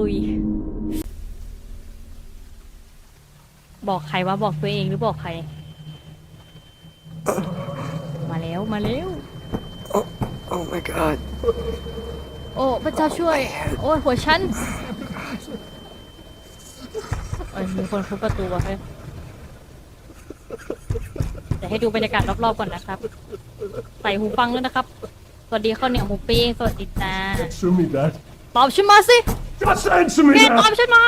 ลุย บอกใครว่าบอกตัวเองหรือบอกใคร มาแล้วมาแล้ว Oh my god. โอ้พระเจ้าช่วย โอ้ยหัวฉันเอ้ยมีคนทุบประตูว่ะเฮ้ยเดี๋ยวให้ดูบรรยากาศรอบๆก่อนนะครับ ใส่หูฟังด้วยนะครับ สวัสดีข้าวเหนียวหมูปิ้งสวัสดีจ้า Answer me that. ตอบฉันมาสิ Just answer me แกตอบ that. ฉันมา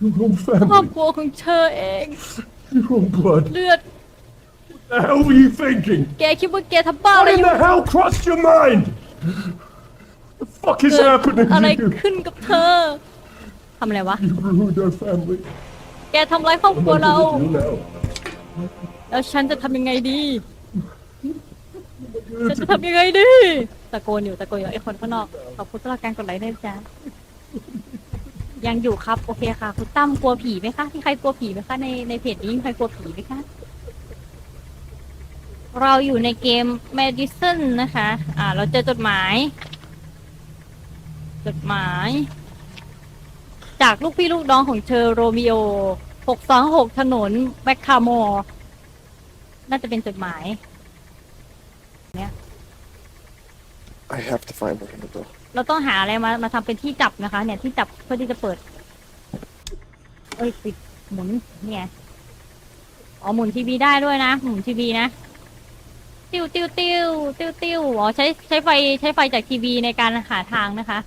Your own ครอบ family, ครัวของเธอเอง your own blood. เลือด The hell were you thinking? แกคิดว่าแกทำบ้าอะ What ไรอ in ยู่ the hell crossed your mind? The fuck is เกิด happening อะไร to you? ขึ้นกับเธอทำอะไรวะ You ruined our family. แกทำร้ายครอบค What รัว am I เรา gonna do now? แล้วฉันจะทำยังไงดี ฉันจะทำยังไงดี ตะโกนอยู่ตะโกนอยู่ไอ้คนข้างนอก ขอบคุณสำหรับการกดไลค์ด้วยจ้า ยังอยู่ครับ โอเคค่ะ คุณตั้มกลัวผีไหมคะที่ใครกลัวผีไหมคะในในเพจนี้มีใครกลัวผีไหมคะเราอยู่ในเกม Madison นะคะ อ่า เราเจอจดหมาย จดหมาย จากลูกพี่ลูกน้องของเธอโรมิโอ 626 ถนนแมคคาโมน่าจะเป็นจดหมาย I have to find the handle. เราต้องหาอะไรมามาทำเป็นที่จับนะคะ เนี่ยที่จับเพื่อที่จะเปิด เอ้ยปิดหมุนเนี่ยอ๋อหมุนทีวีได้ด้วยนะหมุนทีวีนะติ้วติ้วติ้วติ้วติ้วอ๋อใช้ใช้ไฟใช้ไฟจากทีวีในการหาทางนะคะ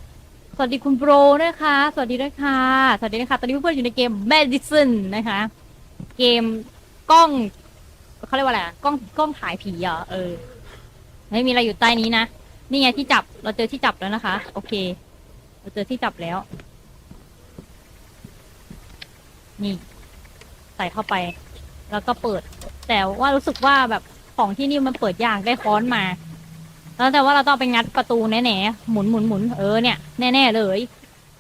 สวัสดีคุณโบรด้วยค่ะ สวัสดีด้วยค่ะ สวัสดีนะคะตอนนี้เพื่อนๆอยู่ในเกม Medicine นะคะ เกมกล้องเขาเรียกว่าอะไรอะกล้องกล้องถ่ายผีเหรอเออไม่มีอะไรอยู่ใต้นี้นะ นี่ไงที่จับ เราเจอที่จับแล้วนะคะ โอเค เราเจอที่จับแล้ว นี่ ใส่เข้าไป แล้วก็เปิด แต่ว่ารู้สึกว่าแบบของที่นี่มันเปิดยากได้ค้อนมา แล้วแต่ว่าเราต้องไปงัดประตูแน่ๆหมุนหมุนหมุนเออเนี่ยแน่ๆเลย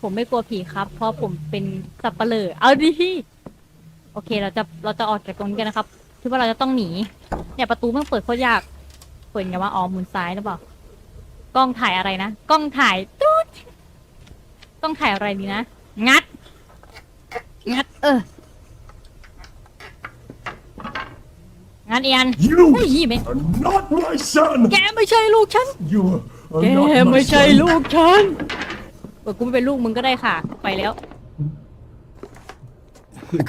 ผมไม่กลัวผีครับ เพราะผมเป็นสับเปลือเอาดิโอเค เราจะเราจะออกจากตรงนี้กันนะครับที่ว่าเราจะต้องหนี เนี่ยประตูมันเปิดโคตรยาก เปิดไงว่าอ๋อหมุนซ้ายหรือเปล่า กล้องถ่ายอะไรนะ กล้องถ่ายตุ๊ดกล้องถ่ายอะไรดีนะ งัด งัด เออ งัดเอียน You เฮ้ยยี่ไหม are not my son. แกไม่ใช่ลูกฉัน You are แก not my ไม่ใช่ son. ลูกฉันเออกูไม่เป็นลูกมึงก็ได้ค่ะ ไปแล้ว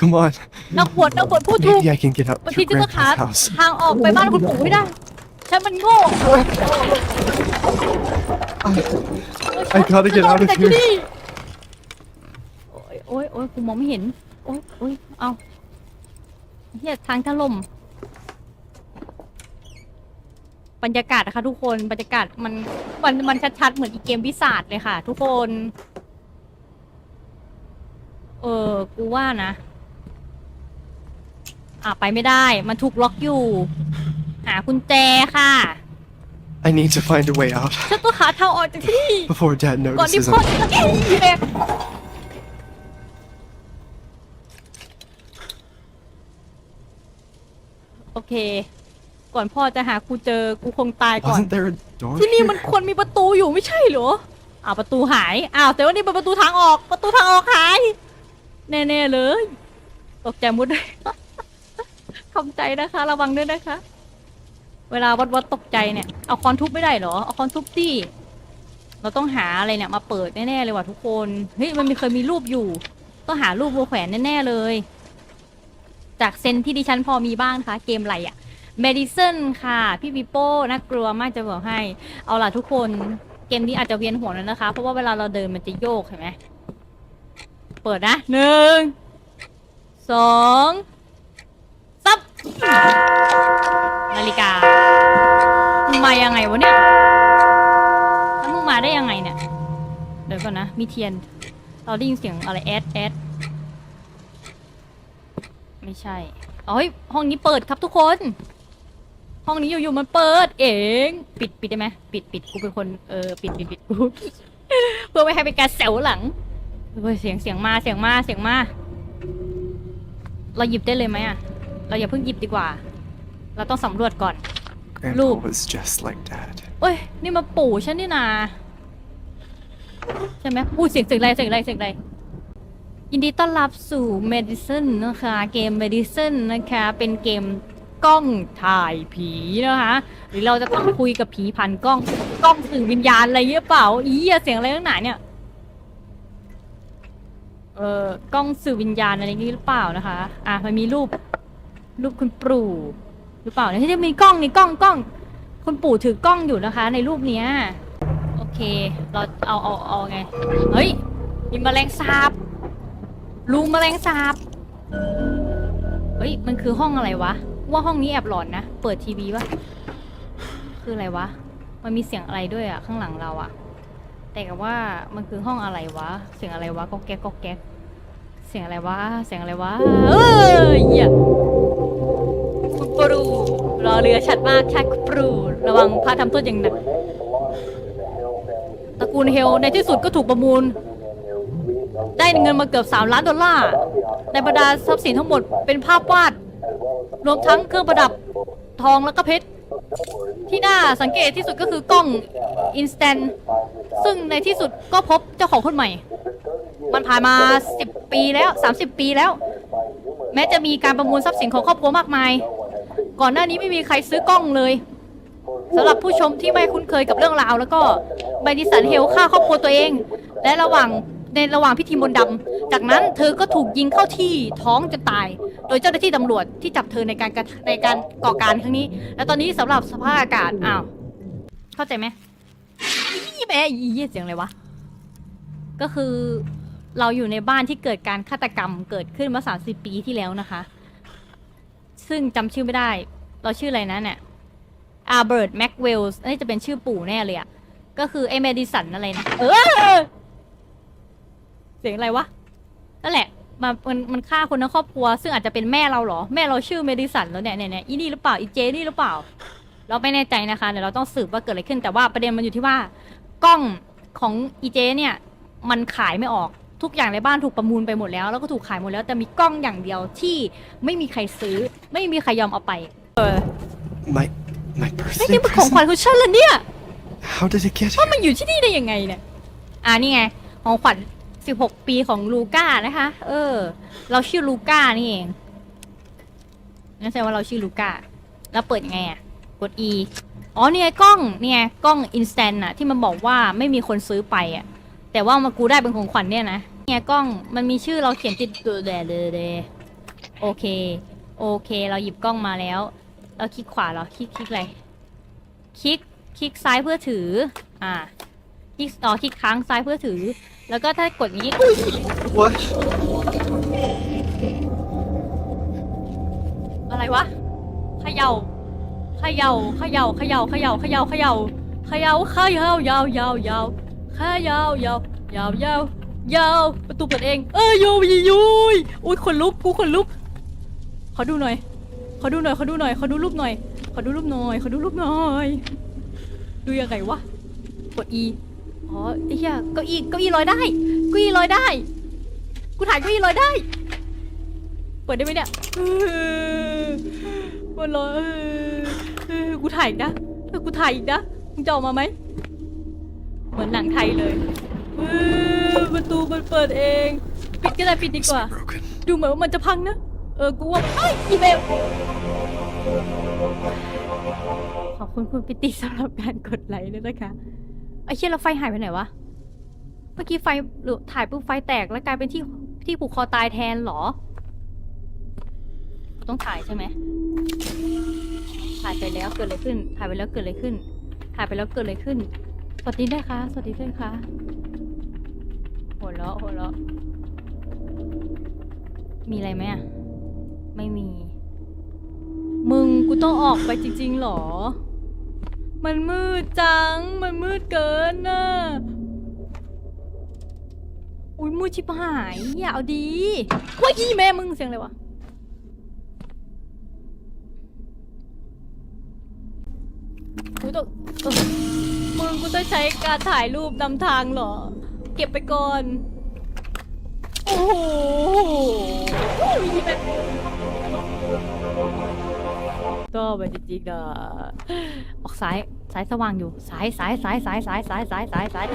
Come on. นักบวชนักบวชพูดถูก Maybe I can get out บาง to ทีจะต้องหา Grandpa's house. ทางออกไปบ้านคุณปู่ไม่ได้ ฉันมันโง่ I gotta get out of ฉันต้องก here. จากที่นี่โอ้ยโอ้ยโอ้ยกูมองไม่เห็น โอ้ยโอ้ยเอาเฮียทางถล่มบรรยากาศนะคะทุกคนบรรยากาศมันมันมันชัดๆเหมือนอีเกมวิสาดเลยค่ะ ทุกคน เออกูว่านะ อะไปไม่ได้ มันถูกล็อกอยู่ หากุญแจค่ะ I need to find a way out ฉันต้องหาทางออกจากที่นี่ before Dad ก่อนที่ notices พ่อ him. จะเอ้ยเลยโอเค ก่อนพ่อจะหากูเจอกูคงตายก่อน Wasn't there a door ที่นี่ here? มันควรมีประตูอยู่ไม่ใช่เหรอ อ้าวประตูหาย อ้าวแต่ว่านี่เป็นประตูทางออก ประตูทางออกหาย แน่ๆเลย ตกใจหมุดเลย ทำใจนะคะ ระวังด้วยนะคะ เวลาวัดวัดตกใจเนี่ย เอาคอนทุบไม่ได้เหรอ เอาคอนทุบที่เราต้องหาอะไรเนี่ยมาเปิดแน่ๆเลยว่ะทุกคน เฮ้ยมันมีเคยมีรูปอยู่ ต้องหารูปวัวแขวนแน่ๆเลย จากเซนที่ดิฉันพอมีบ้างนะคะ เกมอะไรอะ Medicine ค่ะ พี่ปิโป้น่ากลัวมากจะบอกให้ เอาล่ะทุกคนเกมนี้อาจจะเวียนหัวแล้วนะคะ เพราะว่าเวลาเราเดินมันจะโยกเห็นไหมเปิดนะหนึ่งสองซับนาฬิกา มีเทียน เราได้ยินเสียงอะไรแอดแอดไม่ใช่เอ้ยห้องนี้เปิดครับทุกคน ห้องนี้อยู่ๆมันเปิด เอง ปิดปิดได้ไหมปิดปิดกูเป็นคนเออปิดปิดปิดกูเพื่อไม่ให้เป็นการแซวหลังเฮ้ยเสียงเสียงมาเสียงมาเสียงมา เราหยิบได้เลยไหมอะเราอย่าเพิ่งหยิบดีกว่า เราต้องสำรวจก่อน Grandpa Look. was just like Dad. เอ้ย นี่มาปู่ฉันนี่นา ใช่ไหมพูดเสียงเสียงอะไรเสียงอะไรเสียงอะไรยินดีต้อนรับสู่ Medicine นะคะ เกม Medicine นะคะ เป็นเกมกล้องถ่ายผีนะคะ หรือเราจะต้องคุยกับผีผ่านกล้อง กล้องสื่อวิญญาณอะไรเงี้เปล่า อีเหี้ยเสียงอะไรตั้งหนาเนี่ย เออกล้องสื่อวิญญาณอะไรอย่างนี้หรือเปล่านะคะ อะมันมีรูป รูปคุณปู่หรือเปล่าเนี่ยที่จะมีกล้องนี่กล้องกล้อง คุณปู่ถือกล้องอยู่นะคะ ในรูปเนี้ย เค เราเอาเอาเอาไง เฮ้ย มีแมลงสาบ ลุงแมลงสาบ เฮ้ย มันคือห้องอะไรวะ ว่าห้องนี้แอบหลอนนะ เปิดทีวีวะคืออะไรวะ มันมีเสียงอะไรด้วยอะข้างหลังเราอะแต่กับว่ามันคือห้องอะไรวะ เสียงอะไรวะก็แก๊กก็แก๊ก เสียงอะไรวะ เสียงอะไรวะ เอ้ยคุณปรูรอเรือชัดมากใช่คุณปรู ระวังพาทำโทษอย่างหนัก กูลเฮลในที่สุดก็ถูกประมูล ได้เงินมาเกือบ 3 ล้านดอลลาร์ในบรรดาทรัพย์สินทั้งหมดเป็นภาพวาด รวมทั้งเครื่องประดับทองแล้วก็เพชร ที่น่าสังเกตที่สุดก็คือกล้อง Instant ซึ่งในที่สุดก็พบเจ้าของคนใหม่ มันผ่านมา 10 ปีแล้ว 30 ปีแล้ว แม้จะมีการประมูลทรัพย์สินของครอบครัวมากมาย ก่อนหน้านี้ไม่มีใครซื้อกล้องเลย สำหรับผู้ชมที่ไม่คุ้นเคยกับเรื่องราว แล้วก็ไบดิสันเฮลฆ่าครอบครัวตัวเอง และระหว่างในระหว่างพิธีมนต์ดำจากนั้นเธอก็ถูกยิงเข้าที่ท้องจนตาย โดยเจ้าหน้าที่ตำรวจที่จับเธอในการกระในการก่อการครั้งนี้ และตอนนี้สำหรับสภาพอากาศอ้าวเข้าใจไหมอีแม่อีเหี้ยเสียงอะไรวะก็คือเราอยู่ในบ้านที่เกิดการฆาตกรรมเกิดขึ้นเมื่อ30 ปีที่แล้วนะคะ ซึ่งจำชื่อไม่ได้ เราชื่ออะไรนะเนี่ย อาร์เบิร์ตแม็กเวลส์นี่จะเป็นชื่อปู่แน่เลยอะก็คือไอ้เมดิสันอะไรนะ เออ เสียงอะไรวะ นั่นแหละ มันมันมันฆ่าคนทั้งครอบครัว ซึ่งอาจจะเป็นแม่เราเหรอ แม่เราชื่อเมดิสันแล้วเนี่ยเนี่ยเนี่ยอีนี่หรือเปล่า อีเจนี่หรือเปล่า เราไม่แน่ใจนะคะ เดี๋ยวเราต้องสืบว่าเกิดอะไรขึ้น แต่ว่าประเด็นมันอยู่ที่ว่ากล้องของอีเจเนี่ย มันขายไม่ออก ทุกอย่างในบ้านถูกประมูลไปหมดแล้ว แล้วก็ถูกขายหมดแล้ว แต่มีกล้องอย่างเดียวที่ไม่มีใครซื้อ ไม่มีใครยอมเอาไป เออ My my ไม่ birthday ใช่ของขวัญ present. ของฉันเหรอเนี่ย How did it get ว่า here? มันอยู่ที่นี่ได้ยังไงเนี่ย อ่านี่ไง ของขวัญ 16 ปีของลูก้านะคะ เออ เราชื่อลูก้านี่เองนั่นแสดงว่าเราชื่อลูก้า แล้วเปิดยังไงอะ กด E อ๋อเนี่ยกล้อง เนี่ยกล้อง instant อะที่มันบอกว่าไม่มีคนซื้อไปอะ แต่ว่ามากูได้เป็นของขวัญเนี่ยนะ เนี่ยกล้อง มันมีชื่อเราเขียนติดตัวเดเดเดโอเค โอเค เราหยิบกล้องมาแล้ว เราคลิกขวาเหรอ คลิกคลิกอะไร คลิกคลิกซ้ายเพื่อถือ อ่า คลิกอ๋อคลิกค้างซ้ายเพื่อถือ แล้วก็ถ้ากดนี้ What? อะไรวะเขย่าเขย่าเขย่าเขย่าเขย่าเขย่าเขย่าเขย่าเขย่ายาวยาวยาวเขย่ายาวยาวยาวยาวประตูเปิดเอง เอ้ยโยยยุยอุ้ยขนลุกกูขนลุก ขอดูหน่อย ขอดูหน่อยขอดูหน่อยขอดูรูปหน่อยขอดูรูปหน่อยขอดูรูปหน่อย ดูยังไงวะกด E อ๋อไอ้เหี้ยเก้าอี้เก้าอี้ลอยได้เก้าอี้ลอยได้ กูถ่ายเก้าอี้ลอยได้ เปิดได้ไหมเนี่ยเออมันลอยเออเออกูถ่ายอีกนะเออกูถ่ายอีกนะมึงจะออกมาไหมเหมือนหนังไทยเลยเออประตูมันเปิดเอง ปิดก็ได้ปิดดีกว่า Broken. ดูเหมือนว่ามันจะพังนะเออกูว่าเอ้ยอีเมลขอบคุณคุณปิติสำหรับการกดไลค์ด้วยนะคะไอ้เชี่ยแล้วไฟหายไปไหนวะ เมื่อกี้ไฟหรือถ่ายปุ๊บไฟแตกแล้วกลายเป็นที่ที่ผูกคอตายแทนเหรอ ต้องถ่ายใช่ไหมถ่ายไปแล้วเกิดอะไรขึ้น ถ่ายไปแล้วเกิดอะไรขึ้น ถ่ายไปแล้วเกิดอะไรขึ้น สวัสดีด้วยค่ะ สวัสดีด้วยค่ะหัวเราะหัวเราะมีอะไรไหมอะ ไม่มี มึงกูต้องออกไปจริงๆหรอ มันมืดจัง มันมืดเกินน่ะ อุ้ยมืดชิบหายอย่าเอาดีว่ายี่แม่มึงเสียงอะไรวะกูต้องมึงกูต้องใช้การถ่ายรูปนำทางเหรอ เก็บไปก่อน โอ้โหยี่แม่ต่อไปจริงๆนะออกซ้ายสายสว่างอยู่สายสายสายสายสายสายสายสายสาย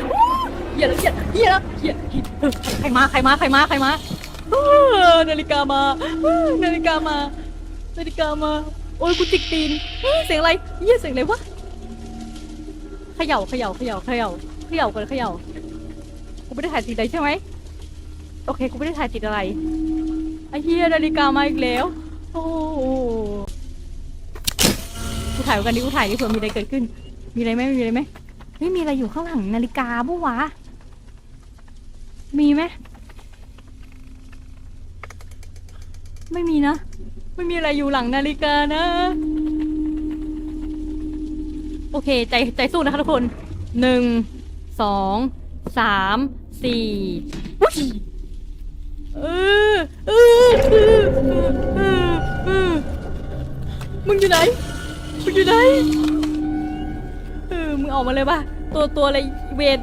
เหี้ยแล้วเหี้ยเหี้ยแล้วเหี้ยเหี้ยเออใครมาใครมาใครมาใครมาเออนาฬิกามาเออนาฬิกามานาฬิกามาโอ้ยกูจิกตีนเฮ้ยเสียงอะไรเหี้ยเสียงอะไรวะเขย่าเขย่าเขย่าเขย่าเขย่ากันเขย่ากูไม่ได้ถ่ายติดอะไรใช่ไหม โอเคกูไม่ได้ถ่ายติดอะไรไอ้เหี้ยนาฬิกามาอีกแล้ว โอ้โหกูถ่ายกันดิกูถ่ายดิเผื่อมีอะไรเกิดขึ้น มีอะไรไหมมีอะไรไหมไม่มีอะไรอยู่ข้างหลังนาฬิกาปะวะมีไหมไม่มีนะ ไม่มีอะไรอยู่หลังนาฬิกานะ โอเค ใจใจสู้นะคะทุกคนหนึ่งสองสามสี่ มึงอยู่ไหน มึงอยู่ไหน เออ มึงออกมาเลยป่ะ ตัวตัวอะไรเวท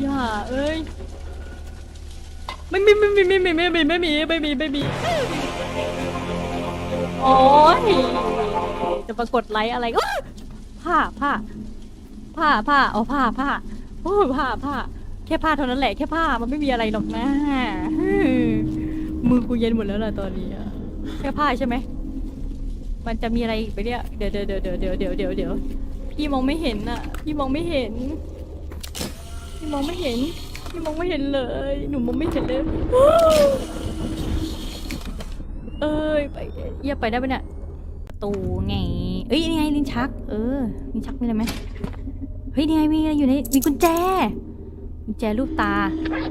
อย่าเอ้ยไม่มีไม่มีไม่มีไม่มีไม่มีไม่มีไม่มีโอ้ยจะปรากฏไลค์อะไรผ้าผ้าผ้าผ้าเอาผ้าผ้าโอ้ผ้าผ้า ค่ผ้าเท่านั้นแหละแค่ผ้ามันไม่มีอะไรหรอกนะมือกูเย็นหมดแล้วล่ะตอนนี้แค่ผ้าใช่ไหมมันจะมีอะไรอีกไปเนี่ยเดี๋ยวเดี๋ยวเดี๋ยวเดี๋ยวเดี๋ยวเดี๋ยวเดี๋ยวพี่มองไม่เห็นอะ พี่มองไม่เห็น พี่มองไม่เห็น พี่มองไม่เห็นเลย หนูมองไม่เห็นเลย เอ้ยไปเยี่ยไปได้ปะเนี่ยประตูไง เอ้ยยังไงลิ้นชัก เออลิ้นชักมีอะไรไหมเฮ้ยยังไงมีอะไรอยู่ในมีกุญแจ กุญแจรูปตา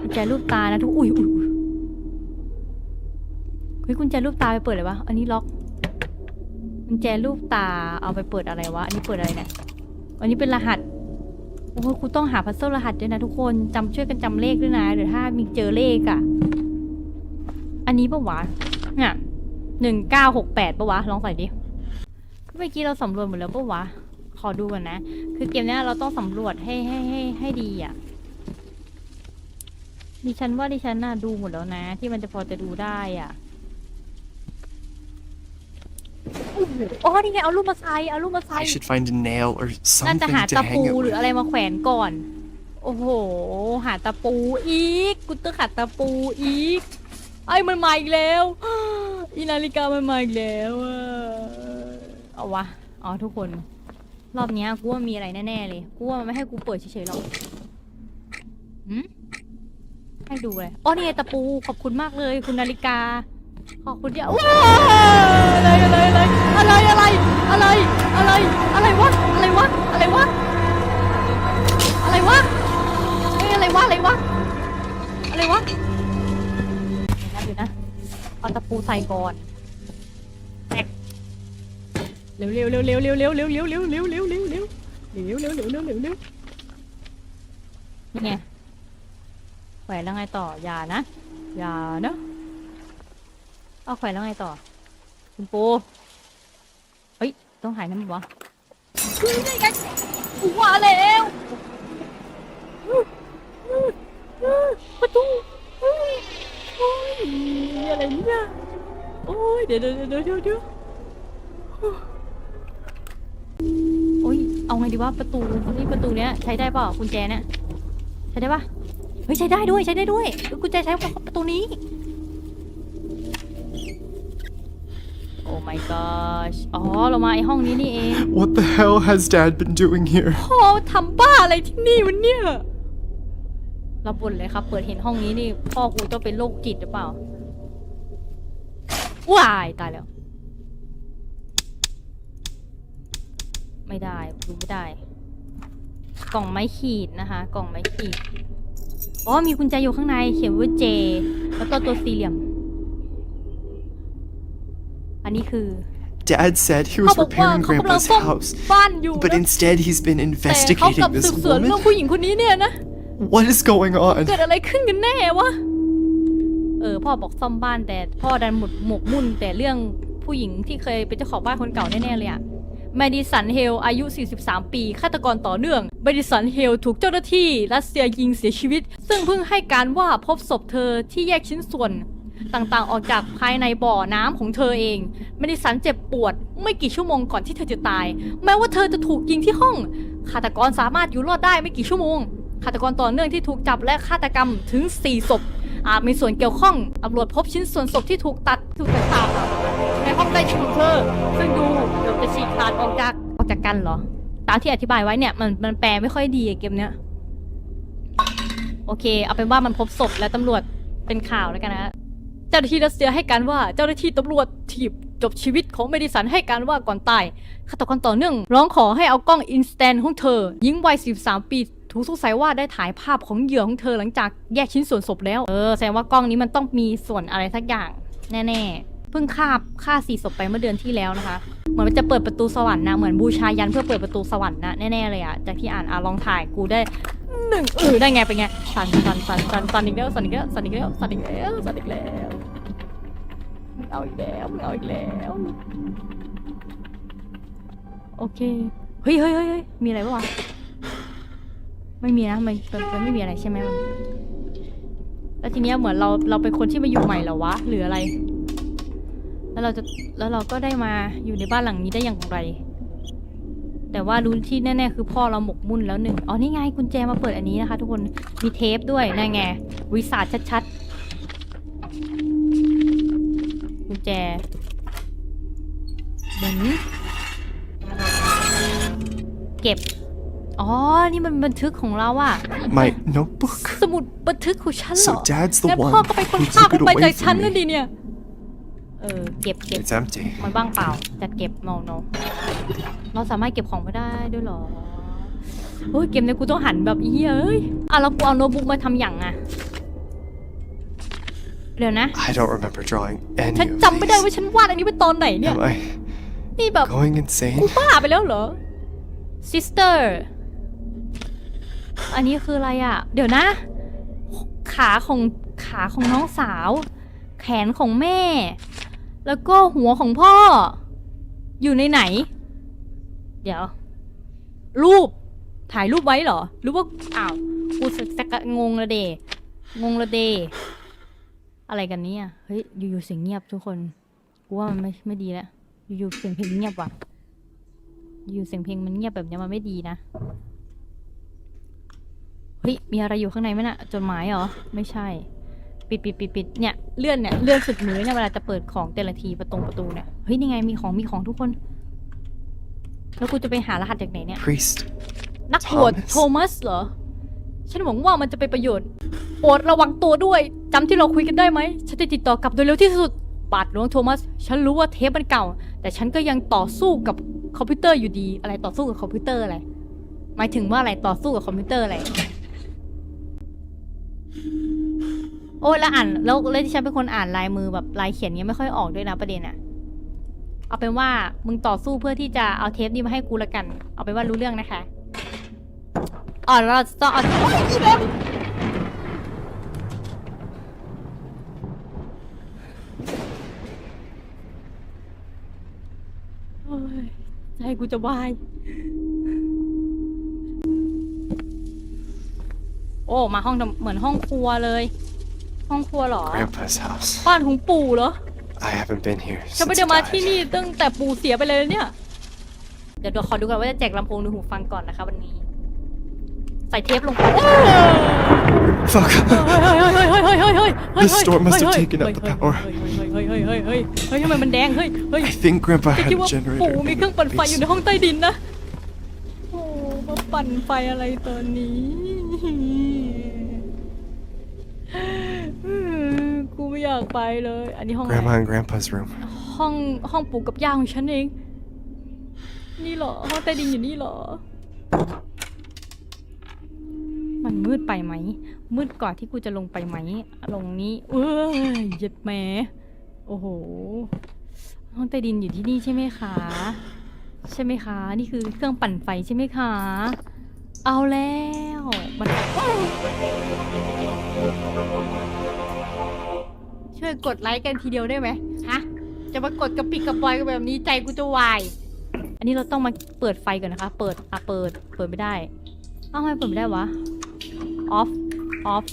กุญแจรูปตานะทุกอุ้ยอุ้ยอุ้ยเฮ้ยกุญแจรูปตาไปเปิดเลยวะอันนี้ล็อกกุญแจรูปตาเอาไปเปิดอะไรวะอันนี้เปิดอะไรเนี่ยอันนี้เป็นรหัสโอ้โหกูต้องหาพัซเซิลรหัสด้วยนะทุกคนจำช่วยกันจำเลขด้วยนะเดี๋ยวถ้ามีเจอเลขอะอันนี้ปะวะเนี่ยหนึ่งเก้าหกแปดปะวะลองใส่ดิเมื่อกี้เราสำรวจหมดแล้วปะวะขอดูก่อนนะ คือเกมนี้เราต้องสำรวจให้ให้ให้ให้ดีอะ ดิฉันว่าดิฉันน่ะดูหมดแล้วนะ ที่มันจะพอจะดูได้อะโอ้โหอ๋อนี่ไงเอารูปมาใส่เอารูปมาใส่ I should find a nail or น่าจะ something หา to ตะ hang ปู it หรือ with. อะไรมาแขวนก่อน โอ้โห หาตะปูอีก กูต้องหาตะปูอีก ไอ้มันมาอีกแล้ว อีนาฬิกามันมาอีกแล้วอะเอาวะ อ๋อทุกคน รอบเนี้ยกูว่ามีอะไรแน่ๆเลย กูว่ามันไม่ให้กูเปิดเฉยๆหรอกหืม ให้ดูเลยอ๋อนี่ไงตะปูขอบคุณมากเลย คุณนาฬิกา ขอบคุณที่ว้าวอะไรอะไรอะไรอะไรอะไรอะไรอะไรอะไรวะอะไรวะอะไรวะอะไรวะเอ้ยอะไรวะอะไรวะอะไรวะเดี๋ยวนะเดี๋ยวนะเอาตะปูใส่ก่อนแตกเร็วเร็วเร็วเร็วเร็วเร็วเร็วเร็วเร็วเร็วเร็วเร็วเร็วเร็วเร็วเร็วเร็วเร็วเร็วนี่ไง วนแล้วไงต่อ อย่านะ อย่านะเอาแขวนแล้วไงต่อ คุณปู เฮ้ย ต้องหายน้ำวะเฮ้ยได้ไงกูว่าแล้วประตูเฮ้ยโอ้ยอะไรเนี่ย โอ้ย เดี๋ยวเดี๋ยวเดี๋ยวเดี๋ยวเดี๋ยวโอ้ย เอาไงดีวะประตูนี่ประตูเนี้ยใช้ได้เปล่ากุญแจเนี่ยใช้ได้ปะเฮ้ยใช้ได้ด้วยใช้ได้ด้วยเออกุญแจใช้ประตูนี้ โอ้ my gosh อ๋อเรามาไอห้องนี้นี่เอง What the hell has Dad been doing here? พ่อทำบ้าอะไรที่นี่วันเนี่ยเราบ่นเลยครับ เปิดเห็นห้องนี้นี่ พ่อกูต้องเป็นโรคจิตหรือเปล่าว้ายตายแล้ว ไม่ได้ดูไม่ได้ กล่องไม้ขีดนะคะ กล่องไม้ขีด อ๋อมีกุญแจอยู่ข้างใน เขียนว่าเจ แล้วก็ตัวสี่เหลี่ยม อันนี้คือ Dad said he เขา was บอกว่า repairing เขากำลัง Grandpa's ซ่อม house, บ้านอยู่ but นะ instead he's been แต่เขากลั investigating บสื this บสวนเรื่อง woman. ผู้หญิงคนนี้เนี่ยนะ What is going on? เกิดอะไรขึ้นกันแน่วะ เออ พ่อบอกซ่อมบ้านแต่พ่อดันหมดหมกมุ่นแต่เรื่องผู้หญิงที่เคยเป็นเจ้าของบ้านคนเก่าแน่ๆเลยอะ แมดิสันเฮลอายุ 43 ปีฆาตกรต่อเนื่องแมดิสันเฮลถูกเจ้าหน้าที่รัสเซียยิงเสียชีวิต ซึ่งเพิ่งให้การว่าพบศพเธอที่แยกชิ้นส่วนต่างๆ ออกจากภายในบ่อน้ำของเธอเองเมดิสันเจ็บปวด ไม่กี่ชั่วโมงก่อนที่เธอจะตาย แม้ว่าเธอจะถูกยิงที่ห้อง ฆาตกรสามารถอยู่รอดได้ไม่กี่ชั่วโมง ฆาตกรต่อเนื่องที่ถูกจับและฆาตกรรมถึง 4 ศพ อาจมีส่วนเกี่ยวข้องตำรวจพบชิ้นส่วนศพที่ถูกตัดถูกตัดขาดในห้องใต้ดินของเธอ ซึ่งดู ฉีกขาดออกจากออกจากกันเหรอ ตามที่อธิบายไว้เนี่ยมันมันแปลไม่ค่อยดีเกมเนี้ย โอเค เอาเป็นว่ามันพบศพและตำรวจเป็นข่าวแล้วกันนะเจ้าหน้าที่รัสเซียให้การว่าเจ้าหน้าที่ตำรวจทีบจบชีวิตของเมดิสันให้การว่าก่อนตายฆาตกรต่อเนื่อง ร้องขอให้เอากล้องอินสแตนของเธอหญิงวัย 13 ปีถูกสงสัยว่าได้ถ่ายภาพของเหยื่อของเธอหลังจากแยกชิ้นส่วนศพแล้ว เออ แสดงว่ากล้องนี้มันต้องมีส่วนอะไรสักอย่าง แน่ ๆ เพิ่งฆ่าฆ่าสี่ศพไปเมื่อเดือนที่แล้วนะคะ เหมือนมันจะเปิดประตูสวรรค์นะเหมือนบูชายันเพื่อเปิดประตูสวรรค์นะแน่ๆเลยอะจากที่อ่านอะลองถ่ายกูได้หนึ่งเออได้ไงเป็นไงสันสันสันสันสันอีกแล้วสันอีกแล้วสันอีกแล้วสันอีกแล้วสันอีกแล้วเอาอีกแล้วเอาอีกแล้วโอเคเฮ้ยเฮ้ยเฮ้ยมีอะไรปะวะไม่มีนะมันมันไม่มีอะไรใช่ไหมแล้วทีเนี้ยเหมือนเราเราเป็นคนที่มาอยู่ใหม่เหรอวะหรืออะไร แล้วเราจะแล้วเราก็ได้มาอยู่ในบ้านหลังนี้ได้อย่างไร แต่ว่ารู้ที่แน่ๆคือพ่อเราหมกมุ่นแล้วหนึ่งอ๋อนี่ไงกุญแจมาเปิดอันนี้นะคะ ทุกคนมีเทปด้วยนั่นไงวิสาดชัดๆกุญแจหมุนเก็บอ๋อ นี่มันบันทึกของเราอะ My notebook. สมุดบันทึกของฉันเหรอ So dad's the งั้น one พ่อก็เป็นคน who พา took กู it ไปจาก away ฉัน from นั่น me. ดิเนี่ย เออเก็บเก็บ It's empty. มันว่างเปล่า จัดเก็บ no no เราสามารถเก็บของไม่ได้ด้วยเหรอเฮ้ยเกมเนี้ยกูต้องหันแบบเฮ้ยเอ้ยอะแล้วกูเอาโน้ตบุ๊กมาทำอย่างอะเดี๋ยวนะ I don't remember drawing ฉัน any of จำไม่ได้ว่า these. ฉันวาดอันนี้เป็นตอนไหนเนี่ย Am I นี่แบบ going กู insane? บ้าไปแล้วเหรอ sister อันนี้คืออะไรอะ่ะ เดี๋ยวนะ ขาของขาของน้องสาว แขนของแม่ แล้วก็หัวของพ่อ อยู่ในไหน เดี๋ยว รูป ถ่ายรูปไว้เหรอ หรือว่า อ้าวกูสักสักงงละเด งงละเด อะไรกันเนี่ย เฮ้ย อยู่ๆเสียงเงียบทุกคน กูว่ามันไม่ไม่ดีแล้ว อยู่ๆเสียงเพลงเงียบว่ะ อยู่เสียงเพลงมันเงียบแบบเนี้ยมันไม่ดีนะ เฮ้ย มีอะไรอยู่ข้างในไหมน่ะ จดหมายเหรอ ไม่ใช่ ปิดปิดปิดปิดเนี่ยเลื่อนเนี่ยเลื่อนสุดมือเนี่ยเวลาจะเปิดของแต่ละทีประตงประตูเนี่ยเฮ้ยนี่ไงมีของมีของทุกคน แล้วกูจะไปหารหัสจากไหนเนี่ย Priest. นักบวช Thomas โทมัสเหรอ ฉันหวังว่ามันจะเป็นประโยชน์โปรดระวังตัวด้วยจำที่เราคุยกันได้ไหมฉันจะติดต่อกลับโดยเร็วที่สุดบาทหลวงโทมัส ฉันรู้ว่าเทปมันเก่า แต่ฉันก็ยังต่อสู้กับคอมพิวเตอร์อยู่ดี อะไรต่อสู้กับคอมพิวเตอร์อะไร หมายถึงว่าอะไรต่อสู้กับคอมพิวเตอร์อะไร โอ้ยแล้วอ่านแล้วแล้วที่ฉันเป็นคนอ่านลายมือแบบลายเขียนเนี้ยไม่ค่อยออกด้วยนะประเด็นอะเอาเป็นว่ามึงต่อสู้เพื่อที่จะเอาเทปนี้มาให้กูละกัน เอาเป็นว่ารู้เรื่องนะคะอ๋อแล้วเราจะต้องเอาโอ้ยใจกูจะวาย โอ้ มาห้องทำเหมือนห้องครัวเลย ห้องครัวเหรอ Grandpa's house. บ้านของปู่เหรอ I haven't been here ฉัน since ไม่ he ได้มาที่ died. นี่ตั้งแต่ปู่เสียไปเลยเนี่ย เดี๋ยวเดี๋ยวขอดูก่อนว่าจะแจกลำโพงหรือหูฟังก่อนนะคะวันนี้ ใส่เทปลงไป Fuck. เฮ้ยเฮ้ยเฮ้ยเฮ้ยเฮ้ยเฮ้ยเฮ้ย The storm must have เฮ้ย taken up the เฮ้ย power. เฮ้ยเฮ้ยเฮ้ยเฮ้ยเฮ้ยเฮ้ยทำไมมันแดงเฮ้ยเฮ้ย I think Grandpa ฉัน had คิด a ว่า generator. ปู่มี in เครื่องปั่นไฟ the อยู่ใน basement. ห้องใต้ดินนะ โอ้มาปั่นไฟอะไรตอนนี้ อยากไปเลย อันนี้ห้องอะไร Grandma and Grandpa's room. ห้องห้องปู่กับย่าของฉันเอง นี่เหรอ ห้องใต้ดินอยู่นี่เหรอ มันมืดไปไหม มืดกว่าที่กูจะลงไปไหม ลงนี้ เอ้ยเหย็ดแหมโอ้โห ห้องใต้ดินอยู่ที่นี่ใช่ไหมคะ ใช่ไหมคะ นี่คือเครื่องปั่นไฟใช่ไหมคะ เอาแล้ว มัน ช่วยกดไลค์กันทีเดียวได้ไหมฮะ จะมากดกระปิกกระปอยกันแบบนี้ใจกูจะวาย อันนี้เราต้องมาเปิดไฟก่อนนะคะ เปิดอะเปิด เปิดไม่ได้ เอ้าทำไมเปิดไม่ได้วะ off off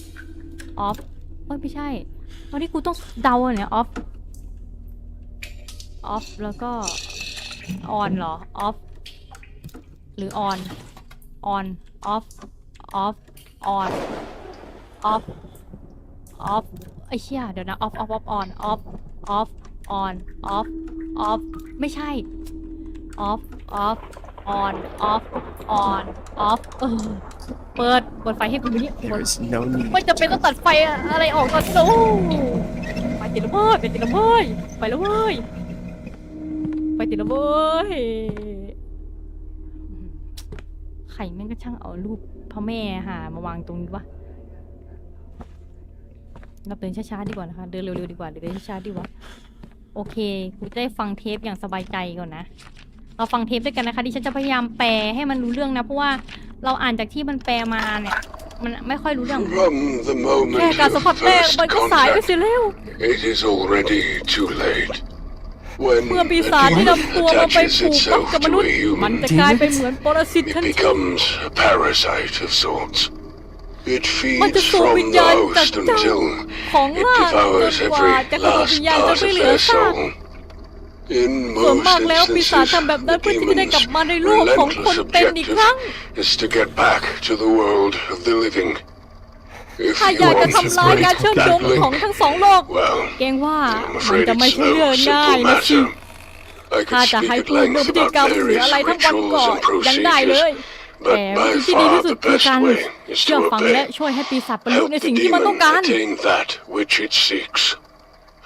off เอ้ยไม่ใช่ตอนที่กูต้องเดาอะเนี่ยออฟออฟแล้วก็ออนเหรอออฟหรือออนออน ออฟออฟออนออฟออฟไอ้เชี่ยเดี๋ยวนะออฟออฟออฟออนออฟออฟออนออฟออฟไม่ใช่ออฟออฟออนออฟออนออฟเออเปิดเปิดไฟให้กูนี่เปิ There ด is no need. ไม่จำเป็นต้องตัดไฟอะไรออกก่อนโอ้ไปติดละเว้ยไปติดละเว้ยไปแล้วเว้ยไปติดละเว้ยไข่แม่งก็ช่างเอารูปพ่อแม่หามาวางตรงนี้วะ เราเดินช้าๆดีกว่านะคะ เดินเร็วๆดีกว่าหรือเดินช้าๆดีวะโอเคกูจะได้ฟังเทปอย่างสบายใจก่อนนะ เราฟังเทปด้วยกันนะคะดิฉันจะพยายามแปลให้มันรู้เรื่องนะ เพราะว่าเราอ่านจากที่มันแปลมาเนี่ย มันไม่ค่อยรู้เรื่อง From the แค่ moment การสัม of ผัสแรก first มันก็สายไป contact, เสียแล้ว it is already too late. When เมื่อปี a ศาจที่ demon นำตัวมาไป attaches ผูกพัน itself กับมนุษ to ย์ a มัน human, จะกลายเป็นเหมือนปรสิตทัน it ที becomes a parasite of sorts. It มันจะ feeds ส่ง from วิญ the ญาณจาก host เจ้า until ของ it ล่างจ devours นกว่า every จะขโมย last วิญญาณจะ part ไม่ of เหลือ their ซาก soul. In ส่วน most มากแล้วปีศาจ instances, ทำแบบนั้น the เพื่อที่จะได้กลับ demon's มาในโลกของคน relentless เป็นอีกครั้ง objective is to get back to the world of the living. If ถ้า you อยากจะ want ทำลายการเชื่อมโยง that ของ link, ทั้งสองโลก well, เกรงว่า I'm มัน afraid จะไม่ it's ใช่เรื่อง no ง่าย simple นะสิ matter. I ถ้า could จะ speak ให้ at พูดเรื่อง length พิธี about กรรมหรือ various อะไรทั้งวันก็ rituals and ยังได้เล procedures, ย แต่ but วิธี by ที่ดีที่ far สุ the ดคือ best การ way is เชื่อ to ฟังและ obey. ช่วยให้ปีศาจบรรลุ Help ใน the สิ่งที่มันต้อง demon การ attain that which it seeks.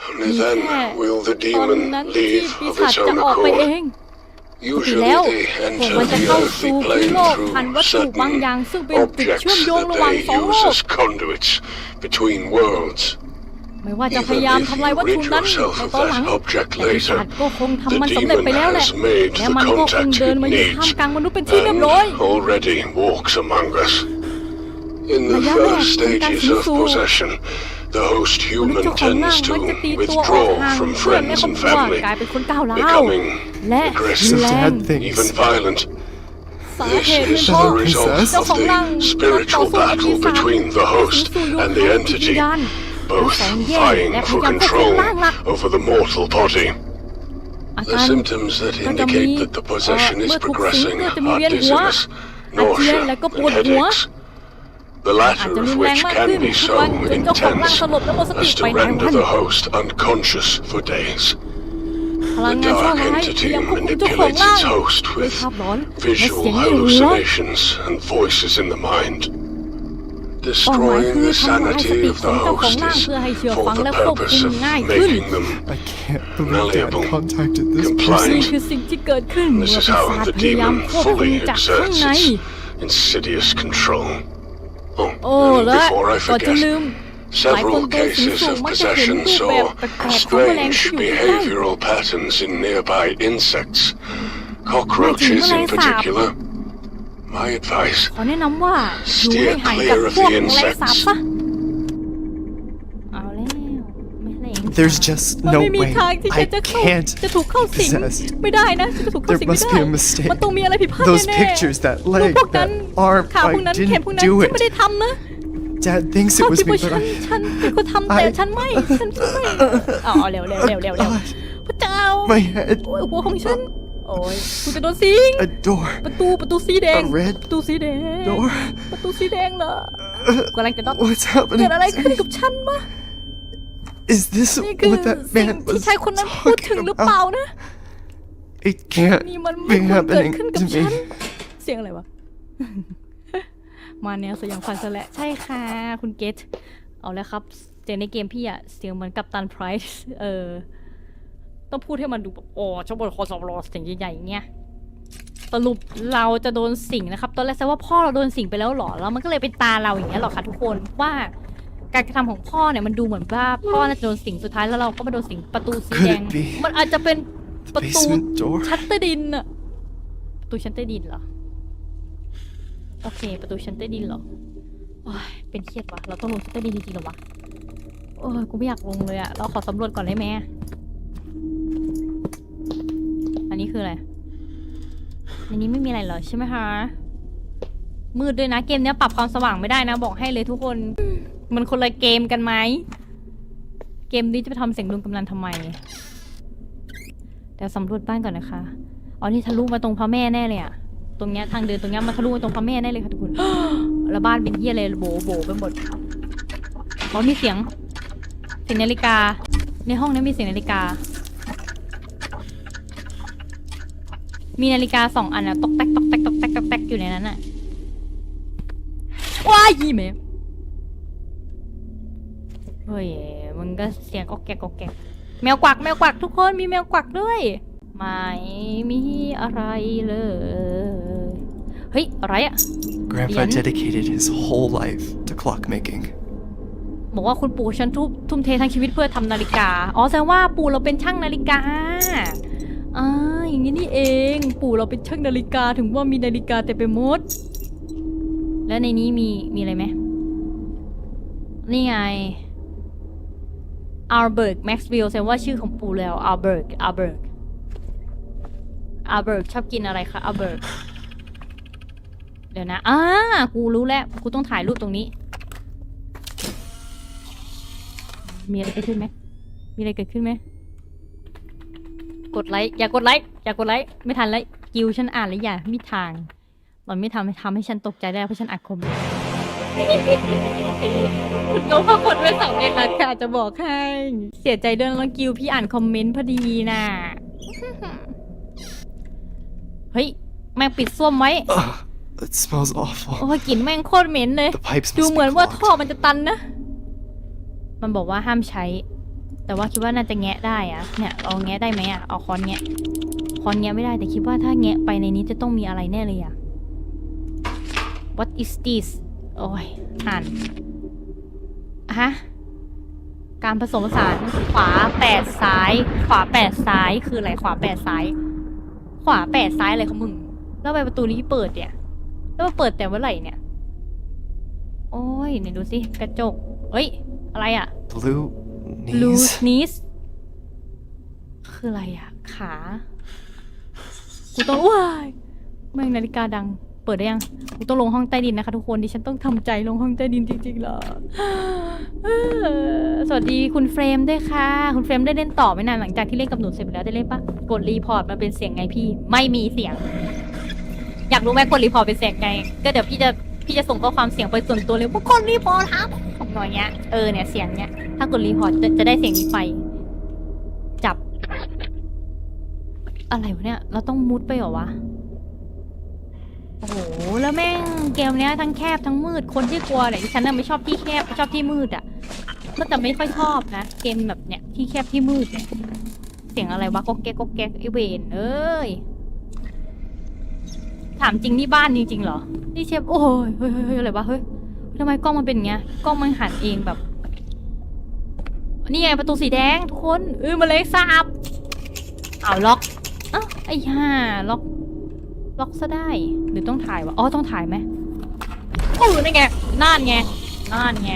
Only Ni then khe will the ตอน demon นั้นที่ leave ปี of ศาจ its จะ own ออกไปเอ accord. ง ปกติ Usually แล้ว they พวก enter มันจะ the เข้า earthly สู่พื้น plane โลกผ่าน through วัตถุบางอย่าง certain ซึ่งเป็นจุด objects เชื่อมโยง that ระหว่าง they สองโล use ก ไม่ว่าจะพยายามทำลายวัตถุนั้นในตอนหลังแต่ปีศาจก็คงทำมันสำเร็จไปแล้วแหละและมันก็คงเดินมาอยู่ท่ามกลางมนุษย์เป็นที่เรียบร้อย and already walks among us. In the Mà giá first rẻ, chúng ta stages chỉ of xua. possession, the host มนุษย์ human เจ้าของร่าง tends มักจะ to ตีตัวออก withdraw ห่าง from เพื่อนใน friends ครอบ and ครัว family, กลายเป็นคนก้าวร้าว becoming และรุน aggressive, แรง Sad things. even violent. สาเหตุ This เป็น is เพราะ the result เจ้า of ของร่าง the ต่อ spiritual สู้กับปี battle ศาจ between the และ host สู่โยง and ทา the งจิตวิญ entity, ญาณ both vying for control over the mortal body. The symptoms that indicate that the possession is progressing are dizziness, nausea, and headaches. The latter of which can be so intense as to render the host unconscious for days. The dark entity manipulates its host with visual hallucinations and voices in the mind destroying the sanity of the hostess for the purpose of making them I can't believe contacted this compliant. This is how the demon fully exerts its insidious control. Oh, and before I forget, several cases of possession saw strange behavioral patterns in nearby insects, cockroaches in particular. My advice ขอแนะนำว่าอยู่ให้ห่างจากพวกแมลงสาบซะเอาแล้วแมลงสาบ There's just มัน no ไม่มี way. ทางที่ฉั I นจะเข้า can't จะถูกเข้า be สิง possessed. ไม่ได้นะฉันจะถูกเข้า There สิงไม่ must ได้ be a mistake. มันต้องมีอะไรผิดพลาด Those แน่ๆ pictures, that รูป leg, พวกนั้น that arm, ข่าวพวก I นั้นเข็มพวก didn't นั้น do ฉันไม่ได้ it. ทำนะ Dad thinks เขา it คิด was me, ว่า but ฉัน I. ฉันเป็นคนทำแต่ I- ฉันไม่ ฉันไม่เอาเอาเร็วเร็วเร็วเร็วเร็วพระเจ้า My head. โอ้ยหัวของฉัน โอ้ยกูจะโดนสิง A door. ประตูประตูสีแดง A red ประตูสีแดง door. ประตูสีแดงเหรอกำลังจะน็อก What's เกิ happening? ดอะไรขึ้นกับฉันมะ Is this นี่คือ what that สิ่ง man ที่ was ชายคนนั้นพูดถึง talking หรือเปล่า about? นะ It can't นี่มันไม่ be ควรเกิด happening ขึ้นกับ to ฉัน me. เสียงอะไรวะ มาแนวสยองขวัญซะและ้วใช่ค่ะ คุณเกตเอาแล้วครับเสียงในเกมพี่อะเสียงเหมือนกับตันไพรส์เออ ต้องพูดให้มันดูแบบโอ้ชอบบนคอสอบรอเสียงใหญ่ๆอย่างเงี้ยสรุปเราจะโดนสิงนะครับ ตอนแรกแซวว่าพ่อเราโดนสิงไปแล้วเหรอแล้วมันก็เลยเป็นตาเราอย่างเงี้ยหรอคะทุกคนว่าการกระทำของพ่อเนี่ยมันดูเหมือนว่าพ่อน่าจะโดนสิงสุดท้ายแล้วเราก็มาโดนสิงประตูสีแดง Could it be มันอาจจะเป็นประตู Basement door. ชั้นใต้ดินอะประตูชั้นใต้ดินเหรอ โอเค ประตูชั้นใต้ดินเหรอโอ้ยเป็นเครียดวะเราต้องลงชั้นใต้ดินจริงๆเหรอวะโอ้ยกูไม่อยากลงเลยอะเราขอสำรวจก่อนได้ไหมอะอั นี้คืออะไร ในนี้ไม่มีอะไรเหรอใช่ไหมคะ มืดด้วยนะเกมเนี้ยปรับความสว่างไม่ได้นะ บอกให้เลยทุกคน มันคนละเกมกันไหม เกมนี้จะไปทำเสียงดวงกำนันทำไม เดี๋ยวสำรวจบ้านก่อนนะคะ อ๋อนี่ทะลุมาตรงพระแม่แน่เลยอะตรงเนี้ยทางเดินตรงเนี้ยมาทะลุมาตรงพระแม่แน่เลยค่ะทุกคน แล้วบ้านเป็นเฮียอะไรโบโบไปหมดอ๋อมีเสียง เสียงนาฬิกา ในห้องนี้มีเสียงนาฬิกา มีนาฬิกาสองอันอะตอกแตกตอกแตกตอกแตกตอกแตกอยู่ในนั้นอะว้ายยี่แมวเฮ้ยมันก็เสียงก็แกกก็แกกแมวกวักแมวกวักทุกคนมีแมวกวักด้วย ไม่มีอะไรเลยเฮ้ยอะไรอะ Grandpa Ian? dedicated his whole life to clockmaking. บอกว่าคุณปู่ฉันทุ่มทุ่มเททั้งชีวิตเพื่อทำนาฬิกา อ๋อแสดงว่าปู่เราเป็นช่างนาฬิกา อ่าอย่างนี้นี่เอง ปู่เราเป็นช่างนาฬิกาถึงว่ามีนาฬิกาแต่ไปหมด แล้วในนี้มีมีอะไรไหมนี่ไง Albert Maxwell แสดงว่าชื่อของปู่แล้ว Albert Albert Albert ชอบกินอะไรคะ Albert เดี๋ยวนะอ่ากูรู้แล้ว กูต้องถ่ายรูปตรงนี้ มีอะไรเกิดขึ้นไหมมีอะไรเกิดขึ้นไหม กดไลค์อย่ากดไลค์อย่ากดไลค์ไม่ทันแล้วกิวฉันอ่านแล้วอย่ามีทางหล่อนไม่ทำให้ทำให้ฉันตกใจได้เพราะฉันอัดคอมเมนต์คุณก็ว่าคนไม่สำเร็จแล้วค่ะจะบอกให้เสียใจด้วยนะน้องกิวพี่อ่านคอมเมนต์พอดีน่ะเฮ้ยแม่งปิดส้วมไว้ Ugh, it smells awful. โอ้ยกลิ่นแม่งโคตรเหม็นเลย The pipes ดู must เหมือน be ว่า clogged. ท่อมันจะตันนะ มันบอกว่าห้ามใช้ แต่ว่าคิดว่าน่าจะแงะได้อะเนี่ยเอาแงะได้ไหมอะเอาค้อนแงะค้อนแงะไม่ได้แต่คิดว่าถ้าแงะไปในนี้จะต้องมีอะไรแน่เลยอะ What is this โอ้ยอ่านอะฮะการผสมผสานขวาแปดซ้าย ขวาแปดซ้ายคืออะไรขวาแปดซ้าย ขวาแปดซ้ายอะไรของมึงแล้วไปประตูนี้เปิดเนี่ย แล้วมาเปิดแต่เมื่อไหร่เนี่ย โอ้ยไหนดูสิกระจกเฮ้ย อะไรอะ Blue ลู knees. สนิสคืออะไรอะขา กูต้องว้ายแม่งนาฬิกาดัง เปิดได้ยัง กูต้องลงห้องใต้ดินนะคะทุกคน ดิฉันต้องทำใจลงห้องใต้ดินจริงๆเหรอเออสวัสดีคุณเฟรมด้วยค่ะ คุณเฟรมได้เล่นต่อไหมนะหลังจากที่เล่นกับหนูเสร็จไปแล้วได้เล่นปะกดรีพอร์ตมาเป็นเสียงไงพี่ ไม่มีเสียง อยากรู้ไหมกดรีพอร์ตเป็นเสียงไง ก็เดี๋ยวพี่จะ พี่จะส่งข้อความเสียงไปส่วนตัวเลยว่ากดรีพอร์ตครับหน่อยเงี้ยเออเนี่ยเสียงเนี้ยถ้ากดรีพอร์ตจะจะได้เสียงนี้ไป จับ อะไรวะเนี่ย เราต้องมุดไปเหรอวะโอ้โหแล้วแม่งเกมเนี้ยทั้งแคบทั้งมืดคนที่กลัวเนี่ยดิฉันน่ะไม่ชอบที่แคบไม่ชอบที่มืดอะก็จะไม่ค่อยชอบนะเกมแบบเนี้ยที่แคบที่มืดเนี่ยเสียงอะไรวะก็แก๊กก็แก๊กไอเวนเอ้ย ถามจริงนี่บ้านจริงๆเหรอ นี่เชฟโอ้ยเฮ้ยเฮ้ยเฮ้ยอะไรวะเฮ้ยทำไมกล้องมันเป็นอย่างเงี้ยกล้องมันหันเองแบบ นี่ไงประตูสีแดงทุกคนเออมาเลยสาบเอาล็อกอ้าไอ้ห่าล็อก ล็อกซะได้ หรือต้องถ่ายวะอ๋อต้องถ่ายไหมโอ้นั่นไงน่านไงน่านไง